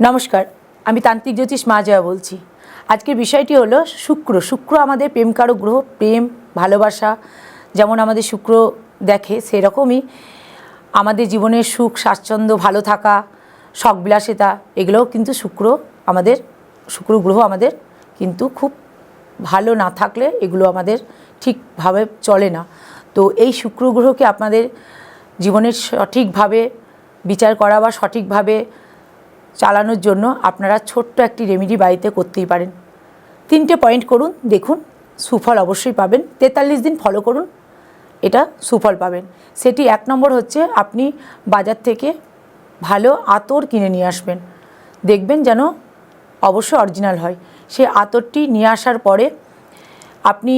নমস্কার, আমি তান্ত্রিক জ্যোতিষ মা জয়া বলছি। আজকের বিষয়টি হলো শুক্র। শুক্র আমাদের প্রেমকারক গ্রহ, প্রেম, ভালোবাসা, যেমন আমাদের শুক্র দেখে সেরকমই আমাদের জীবনের সুখ, স্বাচ্ছন্দ্য, ভালো থাকা, শখবিলাসিতা, এগুলোও কিন্তু শুক্র আমাদের, শুক্র গ্রহ আমাদের কিন্তু খুব ভালো না থাকলে এগুলো আমাদের ঠিকভাবে চলে না। তো এই শুক্র গ্রহকে আপনাদের জীবনের সঠিকভাবে বিচার করা বা সঠিকভাবে চালানোর জন্য আপনারা ছোট্ট একটি রেমেডি বাড়িতে করতেই পারেন। তিনটে পয়েন্ট করুন, দেখুন, সুফল অবশ্যই পাবেন। তেতাল্লিশ দিন ফলো করুন, এটা সুফল পাবেন। সেটি এক নম্বর হচ্ছে আপনি বাজার থেকে ভালো আতর কিনে নিয়ে আসবেন। দেখবেন যেন অবশ্যই অরিজিনাল হয়। সেই আতরটি নিয়ে আসার পরে আপনি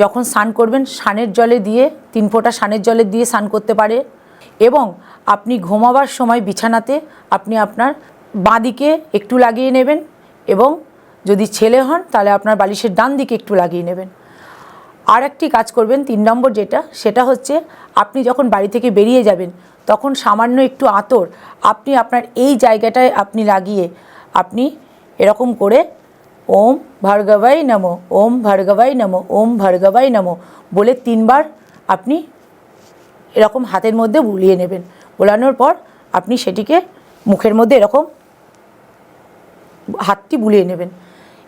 যখন স্নান করবেন, স্নানের জলে দিয়ে, তিন ফোঁটা স্নানের জলে দিয়ে স্নান করতে পারে এবং আপনি ঘুমাবার সময় বিছানাতে আপনি আপনার বাঁদিকে একটু লাগিয়ে নেবেন এবং যদি ছেলে হন, তাহলে আপনার বালিশের ডান দিকে একটু লাগিয়ে নেবেন। আর একটি কাজ করবেন, তিন নম্বর যেটা, সেটা হচ্ছে আপনি যখন বাড়ি থেকে বেরিয়ে যাবেন, তখন সামান্য একটু আতর আপনি আপনার এই জায়গাটায় আপনি লাগিয়ে আপনি এরকম করে ওম ভার্গবাই নমো, ওম ভার্গবাই নমো, ওম ভার্গবাই নমো বলে তিনবার আপনি এরকম হাতের মধ্যে বুলিয়ে নেবেন। বোলানোর পর আপনি সেটিকে মুখের মধ্যে এরকম হাতটি বুলিয়ে নেবেন।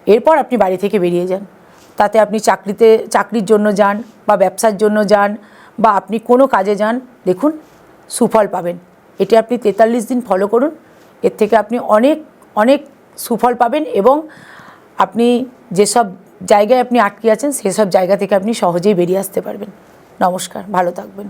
এরপর আপনি বাড়ি থেকে বেরিয়ে যান। তাতে আপনি চাকরিতে, চাকরির জন্য যান বা ব্যবসার জন্য যান বা আপনি কোনো কাজে যান, দেখুন সুফল পাবেন। এটি আপনি তেতাল্লিশ দিন ফলো করুন। এর থেকে আপনি অনেক অনেক সুফল পাবেন এবং আপনি যেসব জায়গায় আপনি আটকে আছেন, সেসব জায়গা থেকে আপনি সহজেই বেরিয়ে আসতে পারবেন। নমস্কার, ভালো থাকবেন।